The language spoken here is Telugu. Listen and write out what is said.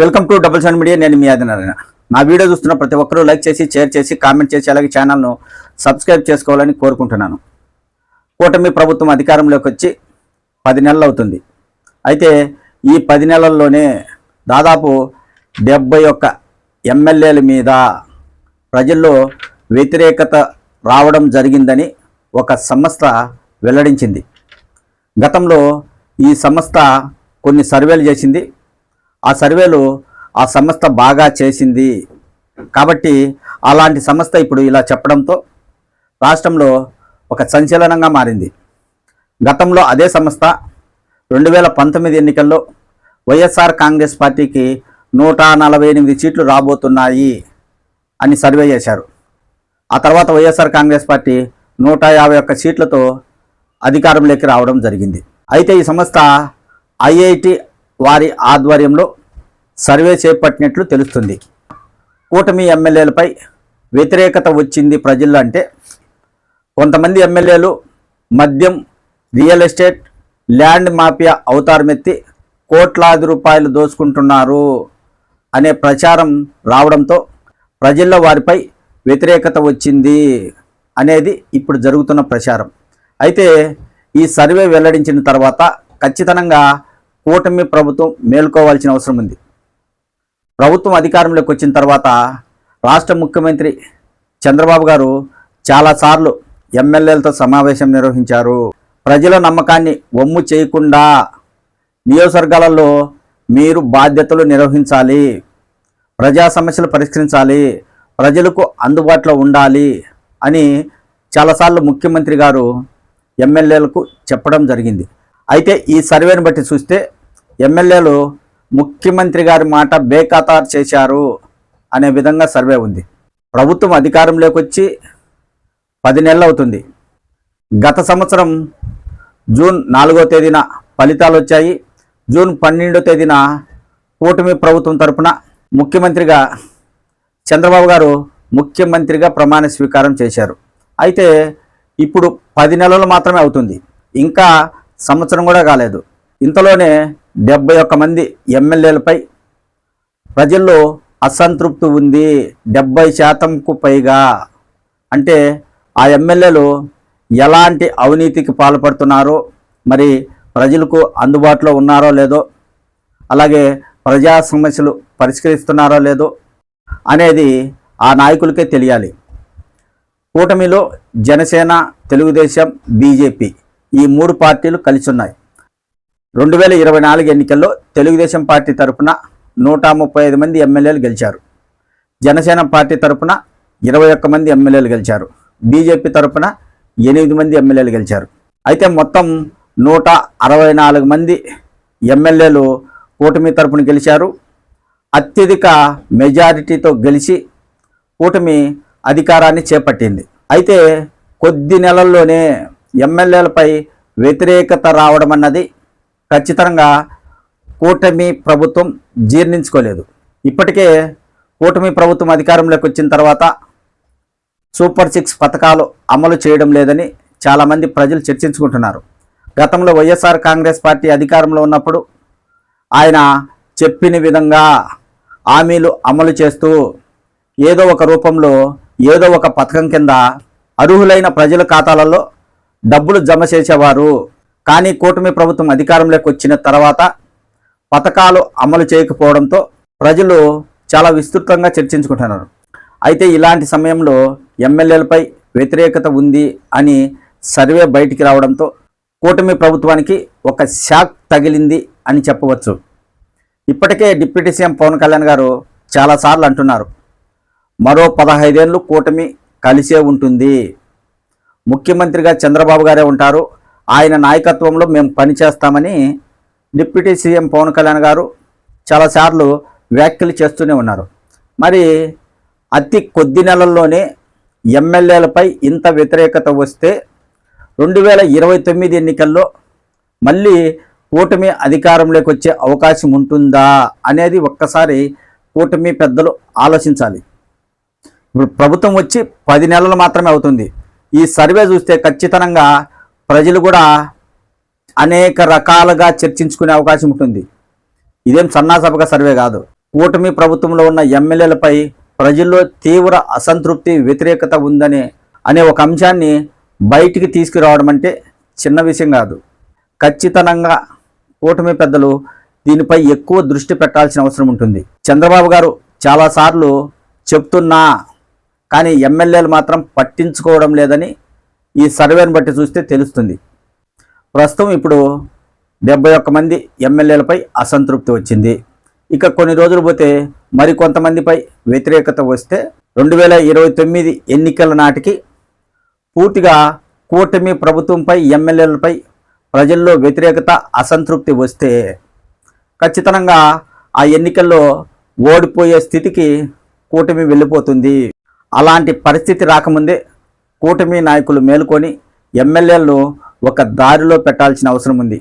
Welcome to double seven media నేను మీ ఆదినారాయణ. నా వీడియో చూస్తున్న ప్రతి ఒక్కరూ లైక్ చేసి షేర్ చేసి కామెంట్ చేసి అలాగే ఛానల్ను సబ్స్క్రైబ్ చేసుకోవాలని కోరుకుంటున్నాను. కూటమి ప్రభుత్వం అధికారంలోకి వచ్చి పది నెలలు అవుతుంది. అయితే ఈ పది నెలల్లోనే దాదాపు డెబ్బై ఒక్క ఎమ్మెల్యేల మీద ప్రజల్లో వ్యతిరేకత రావడం జరిగిందని ఒక సంస్థ వెల్లడించింది. గతంలో ఈ సంస్థ కొన్ని సర్వేలు చేసింది. ఆ సర్వేలు ఆ సంస్థ బాగా చేసింది. కాబట్టి అలాంటి సంస్థ ఇప్పుడు ఇలా చెప్పడంతో రాష్ట్రంలో ఒక సంచలనంగా మారింది. గతంలో అదే సంస్థ రెండు వేల పంతొమ్మిది ఎన్నికల్లో వైఎస్ఆర్ కాంగ్రెస్ పార్టీకి నూట నలభై ఎనిమిది సీట్లు రాబోతున్నాయి అని సర్వే చేశారు. ఆ తర్వాత వైఎస్ఆర్ కాంగ్రెస్ పార్టీ నూట యాభై ఒక్క సీట్లతో అధికారంలోకి రావడం జరిగింది. అయితే ఈ సంస్థ ఐఐటి వారి ఆధ్వర్యంలో సర్వే చేపట్టినట్లు తెలుస్తుంది. కూటమి ఎమ్మెల్యేలపై వ్యతిరేకత వచ్చింది ప్రజల్లో అంటే కొంతమంది ఎమ్మెల్యేలు మద్యం రియల్ ఎస్టేట్ ల్యాండ్ మాఫియా అవతారమెత్తి కోట్లాది రూపాయలు దోచుకుంటున్నారు అనే ప్రచారం రావడంతో ప్రజల్లో వారిపై వ్యతిరేకత వచ్చింది అనేది ఇప్పుడు జరుగుతున్న ప్రచారం. అయితే ఈ సర్వే వెల్లడించిన తర్వాత ఖచ్చితంగా కూటమి ప్రభుత్వం మేల్కోవాల్సిన అవసరం ఉంది. ప్రభుత్వం అధికారంలోకి వచ్చిన తర్వాత రాష్ట్ర ముఖ్యమంత్రి చంద్రబాబు గారు చాలాసార్లు ఎమ్మెల్యేలతో సమావేశం నిర్వహించారు. ప్రజల నమ్మకాన్ని వమ్ము చేయకుండా నియోజకవర్గాలలో మీరు బాధ్యతలు నిర్వహించాలి ప్రజా సమస్యలు పరిష్కరించాలి ప్రజలకు అందుబాటులో ఉండాలి అని చాలాసార్లు ముఖ్యమంత్రి గారు ఎమ్మెల్యేలకు చెప్పడం జరిగింది. అయితే ఈ సర్వేను బట్టి చూస్తే ఎమ్మెల్యేలు ముఖ్యమంత్రి గారి మాట బేఖాతారు చేశారు అనే విధంగా సర్వే ఉంది. ప్రభుత్వం అధికారంలోకి వచ్చి పది నెలలు అవుతుంది. గత సంవత్సరం జూన్ నాలుగో తేదీన ఫలితాలు వచ్చాయి. జూన్ పన్నెండో తేదీన కూటమి ప్రభుత్వం తరపున ముఖ్యమంత్రిగా చంద్రబాబు గారు ముఖ్యమంత్రిగా ప్రమాణ స్వీకారం చేశారు. అయితే ఇప్పుడు పది నెలలు మాత్రమే అవుతుంది. ఇంకా సంవత్సరం కూడా కాలేదు. ఇంతలోనే డెబ్బై ఒక్క మంది ఎమ్మెల్యేలపై ప్రజల్లో అసంతృప్తి ఉంది. డెబ్బై శాతంకు పైగా. అంటే ఆ ఎమ్మెల్యేలు ఎలాంటి అవినీతికి పాల్పడుతున్నారో మరి ప్రజలకు అందుబాటులో ఉన్నారో లేదో అలాగే ప్రజా సమస్యలు పరిష్కరిస్తున్నారో లేదో అనేది ఆ నాయకులకే తెలియాలి. కూటమిలో జనసేన తెలుగుదేశం బీజేపీ ఈ మూడు పార్టీలు కలిసి ఉన్నాయి. రెండు వేల ఇరవై నాలుగు ఎన్నికల్లో తెలుగుదేశం పార్టీ తరపున నూట ముప్పై ఐదు మంది ఎమ్మెల్యేలు గెలిచారు. జనసేన పార్టీ తరపున ఇరవై ఒక్క మంది ఎమ్మెల్యేలు గెలిచారు. బీజేపీ తరఫున ఎనిమిది మంది ఎమ్మెల్యేలు గెలిచారు. అయితే మొత్తం నూట అరవై నాలుగు మంది ఎమ్మెల్యేలు కూటమి తరపున గెలిచారు. అత్యధిక మెజారిటీతో గెలిచి కూటమి అధికారాన్ని చేపట్టింది. అయితే కొద్ది నెలల్లోనే ఎమ్మెల్యేలపై వ్యతిరేకత రావడం అన్నది ఖచ్చితంగా కూటమి ప్రభుత్వం జీర్ణించుకోలేదు. ఇప్పటికే కూటమి ప్రభుత్వం అధికారంలోకి వచ్చిన తర్వాత సూపర్ సిక్స్ పథకాలు అమలు చేయడం లేదని చాలామంది ప్రజలు చర్చించుకుంటున్నారు. గతంలో వైఎస్ఆర్ కాంగ్రెస్ పార్టీ అధికారంలో ఉన్నప్పుడు ఆయన చెప్పిన విధంగా హామీలు అమలు చేస్తూ ఏదో ఒక రూపంలో ఏదో ఒక పథకం కింద అర్హులైన ప్రజల ఖాతాలలో డబ్బులు జమ చేసేవారు. కానీ కూటమి ప్రభుత్వం అధికారంలోకి వచ్చిన తర్వాత పథకాలు అమలు చేయకపోవడంతో ప్రజలు చాలా విస్తృతంగా చర్చించుకుంటున్నారు. అయితే ఇలాంటి సమయంలో ఎమ్మెల్యేలపై వ్యతిరేకత ఉంది అని సర్వే బయటికి రావడంతో కూటమి ప్రభుత్వానికి ఒక షాక్ తగిలింది అని చెప్పవచ్చు. ఇప్పటికే డిప్యూటీ సీఎం పవన్ కళ్యాణ్ గారు చాలాసార్లు అంటున్నారు. మరో పదహైదేళ్ళు కూటమి కలిసే ఉంటుంది. ముఖ్యమంత్రిగా చంద్రబాబు గారే ఉంటారు. ఆయన నాయకత్వంలో మేము పనిచేస్తామని డిప్యూటీ సీఎం పవన్ కళ్యాణ్ గారు చాలాసార్లు వ్యాఖ్యలు చేస్తూనే ఉన్నారు. మరి అతి కొద్ది నెలల్లోనే ఎమ్మెల్యేలపై ఇంత వ్యతిరేకత వస్తే రెండు వేల ఇరవై తొమ్మిది ఎన్నికల్లో మళ్ళీ కూటమి అధికారంలోకి వచ్చే అవకాశం ఉంటుందా అనేది ఒక్కసారి కూటమి పెద్దలు ఆలోచించాలి. ఇప్పుడు ప్రభుత్వం వచ్చి పది నెలలు మాత్రమే అవుతుంది. ఈ సర్వే చూస్తే ఖచ్చితంగా ప్రజలు కూడా అనేక రకాలుగా చర్చించుకునే అవకాశం ఉంటుంది. ఇదేం సన్నాసభక సర్వే కాదు. కూటమి ప్రభుత్వంలో ఉన్న ఎమ్మెల్యేలపై ప్రజల్లో తీవ్ర అసంతృప్తి వ్యతిరేకత ఉందనే అనే ఒక అంశాన్ని బయటికి తీసుకురావడం అంటే చిన్న విషయం కాదు. ఖచ్చితంగా కూటమి పెద్దలు దీనిపై ఎక్కువ దృష్టి పెట్టాల్సిన అవసరం ఉంటుంది. చంద్రబాబు గారు చాలాసార్లు చెప్తున్నా కానీ ఎమ్మెల్యేలు మాత్రం పట్టించుకోవడం లేదని ఈ సర్వేను బట్టి చూస్తే తెలుస్తుంది. ప్రస్తుతం ఇప్పుడు డెబ్బై ఒక్క మంది ఎమ్మెల్యేలపై అసంతృప్తి వచ్చింది. ఇక కొన్ని రోజులు పోతే మరికొంతమందిపై వ్యతిరేకత వస్తే రెండు వేల ఇరవై తొమ్మిది ఎన్నికల నాటికి పూర్తిగా కూటమి ప్రభుత్వంపై ఎమ్మెల్యేలపై ప్రజల్లో వ్యతిరేకత అసంతృప్తి వస్తే ఖచ్చితంగా ఆ ఎన్నికల్లో ఓడిపోయే స్థితికి కూటమి వెళ్ళిపోతుంది. అలాంటి పరిస్థితి రాకముందే కూటమి నాయకులు మేలుకొని ఎమ్మెల్యేలను ఒక దారిలో పెట్టాల్సిన అవసరం ఉంది.